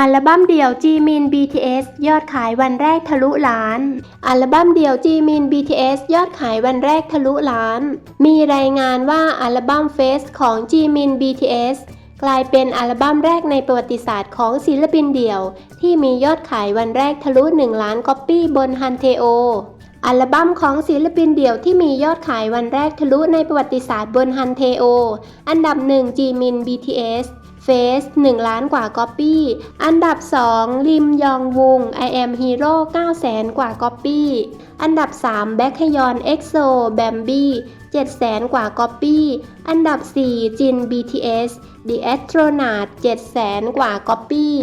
อัลบั้มเดี่ยว Jimin BTS ยอดขายวันแรกทะลุล้าน อัลบั้มเดี่ยว Jimin BTS ยอดขายวันแรกทะลุล้าน มีรายงานว่าอัลบั้ม Face ของ Jimin BTS กลายเป็นอัลบั้มแรกในประวัติศาสตร์ของศิลปินเดี่ยว ที่มียอดขายวันแรกทะลุ 1 ล้านก๊อปปี้บนฮันเทโออัลบั้มของศิลปินเดี่ยวที่มียอดขายวันแรกทะลุในประวัติศาสตร์บนฮันเทโอ อันดับ1 Jimin BTS เฟส1ล้านกว่าก๊อปปี้อันดับ 2 ริมยองวุง I am Hero 9แสนกว่าก๊อปปี้อันดับ 3 แบ็คฮยอนเอ็กโซแบมบี้7แสนกว่าก๊อปปี้อันดับ 4 จิน BTS The Astronaut 7แสนกว่าก๊อปปี้